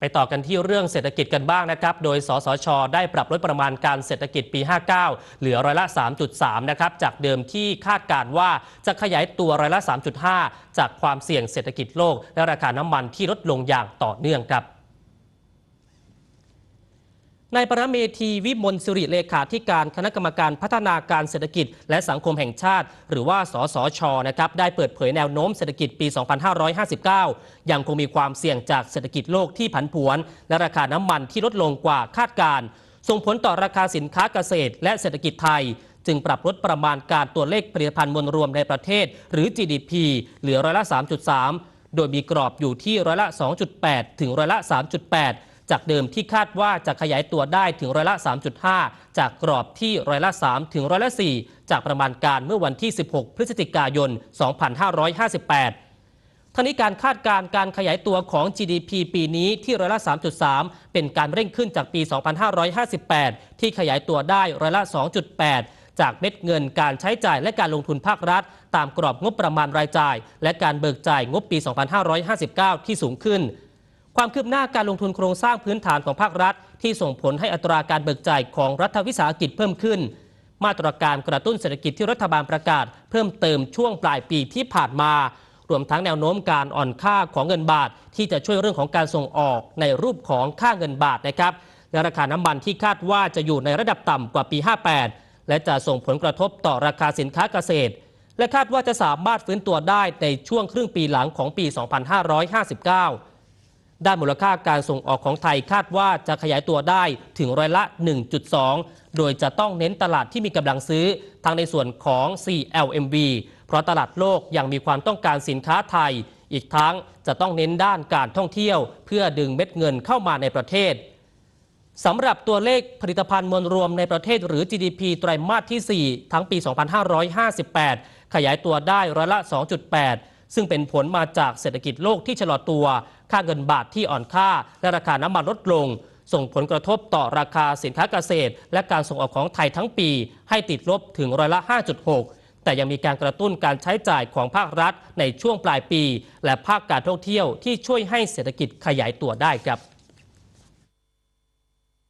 ไปต่อกันที่เรื่องเศรษฐกิจกันบ้างนะครับ โดย สสช ได้ปรับลดประมาณการเศรษฐกิจปี 59 เหลือร้อยละ 3.3 นะครับ จากเดิมที่คาดการว่าจะขยายตัวร้อยละ 3.5 จากความเสี่ยงเศรษฐกิจโลก และราคาน้ำมันที่ลดลงอย่างต่อเนื่องครับ นายปรเมธีวิมลสิริเลขาธิการคณะกรรมการพัฒนาการเศรษฐกิจ และสังคมแห่งชาติ หรือว่าสสชนะครับได้เปิดเผยแนวโน้มเศรษฐกิจปี 2559 ยังคงมีความเสี่ยงจากเศรษฐกิจโลกที่ผันผวน และราคาน้ำมันที่ลดลงกว่าคาดการส่งผลต่อราคาสินค้าเกษตร และเศรษฐกิจไทย จึงปรับลดประมาณการตัวเลขผลิตภัณฑ์มวลรวมในประเทศ หรือ GDP เหลือร้อยละ 3.3 โดยมีกรอบอยู่ที่ร้อยละ 2.8 ถึงร้อยละ 3.8 จากเดิมที่คาดว่าจะขยายตัวได้ถึงร้อยละ 3.5 จากกรอบที่ร้อยละ 3 ถึงร้อยละ 4 จากประมาณการเมื่อวันที่ 16 พฤศจิกายน 2558ทั้งนี้การคาดการณ์การขยายตัวของ GDP ปีนี้ที่ร้อยละ 3.3 เป็นการเร่งขึ้นจากปี 2558 ที่ขยายตัวได้ร้อยละ 2.8 จากเม็ดเงินการใช้จ่ายและการลงทุนภาครัฐ ตามกรอบงบประมาณรายจ่าย และการเบิกจ่ายงบปี 2559 ที่สูงขึ้น ความคืบหน้าการลงทุนโครงสร้างพื้นฐานของภาครัฐ ที่ส่งผลให้อัตราการเบิกจ่ายของรัฐวิสาหกิจเพิ่มขึ้น มาตรการกระตุ้นเศรษฐกิจที่รัฐบาลประกาศ เพิ่มเติมช่วงปลายปีที่ผ่านมา รวมทั้งแนวโน้มการอ่อนค่าของเงินบาท ที่จะช่วยเรื่องของการส่งออกในรูปของค่าเงินบาทนะครับและราคาน้ำมันที่คาดว่าจะอยู่ในระดับต่ำกว่าปี 58 และจะส่งผลกระทบต่อราคาสินค้าเกษตร และคาดว่าจะสามารถฟื้นตัวได้ในช่วงครึ่งปีหลังของปี 2559 ด้านมูลค่าการส่งออกของไทยคาดว่าจะขยายตัวได้ถึงร้อยละ 1.2 โดยจะต้องเน้นตลาดที่มีกำลังซื้อทั้งในส่วนของ CLMV เพราะตลาดโลกยังมีความต้องการสินค้าไทย อีกทั้งจะต้องเน้นด้านการท่องเที่ยว เพื่อดึงเม็ดเงินเข้ามาในประเทศสำหรับตัวเลขผลิตภัณฑ์มวลรวมในประเทศหรือ GDP ไตรมาสที่ 4 ทั้งปี 2558 ขยายตัวได้ร้อยละ 2.8 ซึ่งเป็นผลมาจากเศรษฐกิจโลกที่ชะลอตัว ค่าเงินบาทที่อ่อนค่า และราคาน้ำมันลดลง ส่งผลกระทบต่อราคาสินค้าเกษตร และการส่งออกของไทยทั้งปี ให้ติดลบถึงร้อยละ 5.6 แต่ยังมีการกระตุ้นการใช้จ่ายของภาครัฐในช่วงปลายปี และภาคการท่องเที่ยวที่ช่วยให้เศรษฐกิจขยายตัวได้ครับ